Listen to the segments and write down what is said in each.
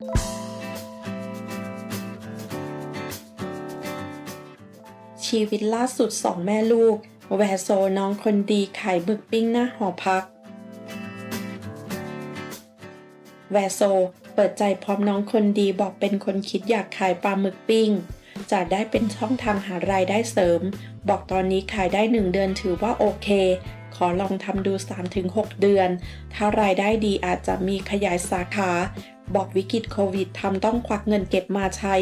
ชีวิตล่าสุดสองแม่ลูก แวโซน้องคนดีขายหมึกปิ้งหน้าหอพัก แวโซเปิดใจพร้อมน้องคนดีบอกเป็นคนคิดอยากขายปลาหมึกปิ้ง จะได้เป็นช่องทางหารายได้เสริม บอกตอนนี้ขายได้ 1 เดือนถือว่าโอเค ขอลองทำดู 3-6 เดือน ถ้ารายได้ดีอาจจะมีขยายสาขา บอกวิกฤตโควิดทำต้องควักเงินเก็บมาใช้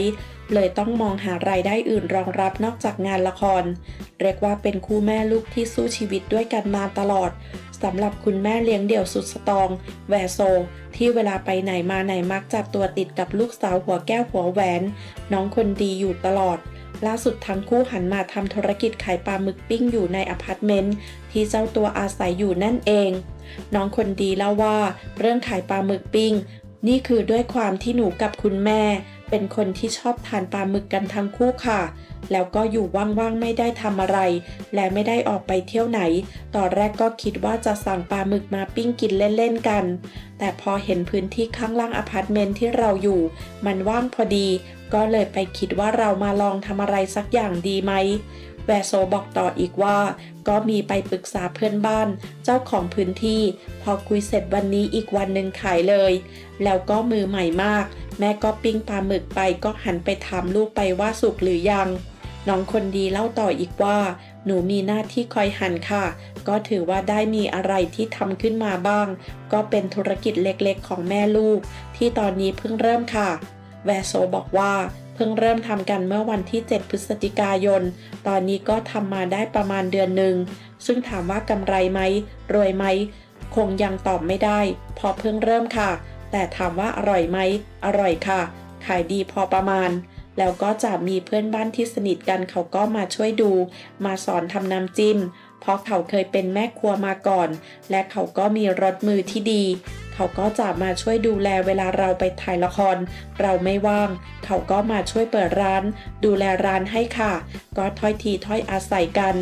เลยต้องมองหารายได้อื่นรองรับนอกจากงานละคร เรียกว่าเป็นคู่แม่ลูกที่สู้ชีวิตด้วยกันมาตลอดสำหรับคุณแม่เลี้ยงเดี่ยวสุดสตองแวโซ ที่เวลาไปไหนมาไหนมักจับตัวติดกับลูกสาวหัวแก้วหัวแหวน น้องคนดีอยู่ตลอด ล่าสุดทั้งคู่หันมาทำธุรกิจขายปลาหมึกปิ้งอยู่ในอพาร์ตเมนต์ที่เจ้าตัวอาศัยอยู่นั่นเอง น้องคนดีเล่าว่า เรื่องขายปลาหมึกปิ้ง นี่คือด้วยความที่หนูกับคุณแม่ เป็นคนที่ชอบทานปลาหมึกกันทั้งคู่ค่ะ แล้วก็อยู่ว่างๆไม่ได้ทำอะไร และไม่ได้ออกไปเที่ยวไหน ตอนแรกก็คิดว่าจะสั่งปลาหมึกมาปิ้งกินเล่นๆกัน แต่พอเห็นพื้นที่ข้างล่างอพาร์ตเมนต์ที่เราอยู่ มันว่างพอดี ก็เลยไปคิดว่าเรามาลองทำอะไรสักอย่างดีไหม แวโซบอกต่ออีกว่า ก็มีไปปรึกษาเพื่อนบ้าน เจ้าของพื้นที่ พอคุยเสร็จวันนี้อีกวันหนึ่งขายเลย แล้วก็มือใหม่มาก แม่ก็ปิ้งปลาหมึกไปก็หันไปถามลูกไปว่าสุกหรือยัง น้องคนดีเล่าต่ออีกว่า หนูมีหน้าที่คอยหันค่ะ ก็ถือว่าได้มีอะไรที่ทำขึ้นมาบ้าง ก็เป็นธุรกิจเล็กๆ ของแม่ลูก ที่ตอนนี้เพิ่งเริ่มค่ะ แวโซบอกว่า พิ่งเริ่มทำกันเมื่อวันที่ 7 พฤศจิกายน ตอนนี้ก็ทำมาได้ประมาณเดือนหนึ่ง ซึ่งถามว่ากำไรไหม รวยไหม คงยังตอบไม่ได้ พอเพิ่งเริ่มค่ะ แต่ถามว่าอร่อยไหม อร่อยค่ะ ขายดีพอประมาณ แล้วก็จะมีเพื่อนบ้านที่สนิทกันเขาก็มาช่วยดู มาสอนทำน้ำจิ้ม เพราะเขาเคยเป็นแม่ครัวมาก่อน และเขาก็มีรสมือที่ดี เขาก็จะมาช่วยดูแลเวลาเราไปถ่ายละคร เราไม่ว่าง เขาก็มาช่วยเปิดร้าน ดูแลร้านให้ค่ะ ก็ถ้อยทีถ้อยอาศัยกัน